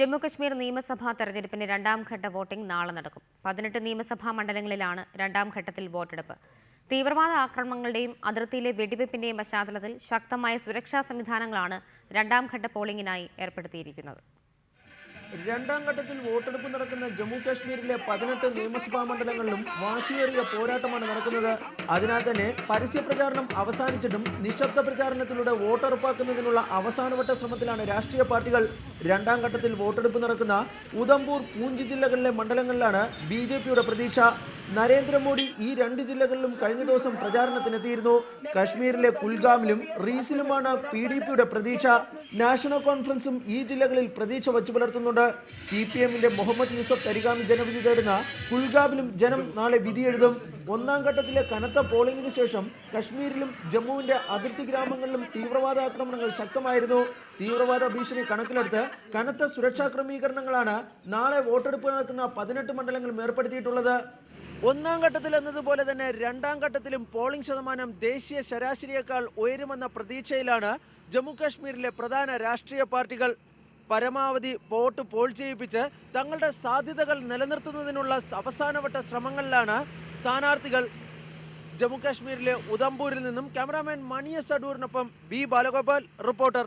ജമ്മുകശ്മീർ നിയമസഭാ തെരഞ്ഞെടുപ്പിന്റെ രണ്ടാം ഘട്ട വോട്ടിംഗ് നാളെ നടക്കും. പതിനെട്ട് നിയമസഭാ മണ്ഡലങ്ങളിലാണ് രണ്ടാം ഘട്ടത്തിൽ വോട്ടെടുപ്പ്. തീവ്രവാദ ആക്രമണങ്ങളുടെയും അതിർത്തിയിലെ വെടിവെപ്പിന്റെയും പശ്ചാത്തലത്തിൽ ശക്തമായ സുരക്ഷാ സംവിധാനങ്ങളാണ് രണ്ടാം ഘട്ട പോളിംഗിനായി ഏർപ്പെടുത്തിയിരിക്കുന്നത്. രണ്ടാം ഘട്ടത്തിൽ വോട്ടെടുപ്പ് നടക്കുന്ന ജമ്മു കാശ്മീരിലെ പതിനെട്ട് നിയമസഭാ മണ്ഡലങ്ങളിലും വാശിയേറിയ പോരാട്ടമാണ് നടക്കുന്നത്. അതിനാൽ തന്നെ പരസ്യ പ്രചാരണം അവസാനിച്ചിട്ടും നിശബ്ദ പ്രചാരണത്തിലൂടെ വോട്ടുറപ്പാക്കുന്നതിനുള്ള അവസാനവട്ട ശ്രമത്തിലാണ് രാഷ്ട്രീയ പാർട്ടികൾ രണ്ടാം ഘട്ടത്തിൽ വോട്ടെടുപ്പ് നടക്കുന്ന ഉദംപൂർ പൂഞ്ച് ജില്ലകളിലെ മണ്ഡലങ്ങളിലാണ് ബി ജെ പിയുടെ പ്രതീക്ഷ. നരേന്ദ്രമോദി ഈ രണ്ട് ജില്ലകളിലും കഴിഞ്ഞ ദിവസം പ്രചാരണത്തിനെത്തിയിരുന്നു. കശ്മീരിലെ കുൽഗാമിലും റീസിലുമാണ് പി ഡി പിയുടെ പ്രതീക്ഷ. നാഷണൽ കോൺഫറൻസും ഈ ജില്ലകളിൽ പ്രതീക്ഷ വച്ചു പുലർത്തുന്നുണ്ട്. സി പി എമ്മിന്റെ മുഹമ്മദ് യൂസഫ് തരികാമി ജനവിധി തേടുന്ന കുൽഗാമിലും ജനം നാളെ വിധിയെഴുതും. ഒന്നാം ഘട്ടത്തിലെ കനത്ത പോളിംഗിന് ശേഷം കശ്മീരിലും ജമ്മുവിന്റെ അതിർത്തി ഗ്രാമങ്ങളിലും തീവ്രവാദ ആക്രമണങ്ങൾ ശക്തമായിരുന്നു. തീവ്രവാദ ഭീഷണി കണക്കിലെടുത്ത് കനത്ത സുരക്ഷാ ക്രമീകരണങ്ങളാണ് നാളെ വോട്ടെടുപ്പ് നടക്കുന്ന പതിനെട്ട് മണ്ഡലങ്ങളും ഏർപ്പെടുത്തിയിട്ടുള്ളത്. ഒന്നാം ഘട്ടത്തിൽ എന്നതുപോലെ തന്നെ രണ്ടാം ഘട്ടത്തിലും പോളിംഗ് ശതമാനം ദേശീയ ശരാശരിയേക്കാൾ ഉയരുമെന്ന പ്രതീക്ഷയിലാണ് ജമ്മു കാശ്മീരിലെ പ്രധാന രാഷ്ട്രീയ പാർട്ടികൾ. പരമാവധി വോട്ട് പോൾ ചെയ്യിപ്പിച്ച് തങ്ങളുടെ സാധ്യതകൾ നിലനിർത്തുന്നതിനുള്ള അവസാനവട്ട ശ്രമങ്ങളിലാണ് സ്ഥാനാർത്ഥികൾ ജമ്മുകാശ്മീരിലെ ഉദംപൂരിൽ നിന്നും ക്യാമറാമാൻ മണിയ സഡൂറിനൊപ്പം ബി ബാലഗോപാൽ റിപ്പോർട്ടർ.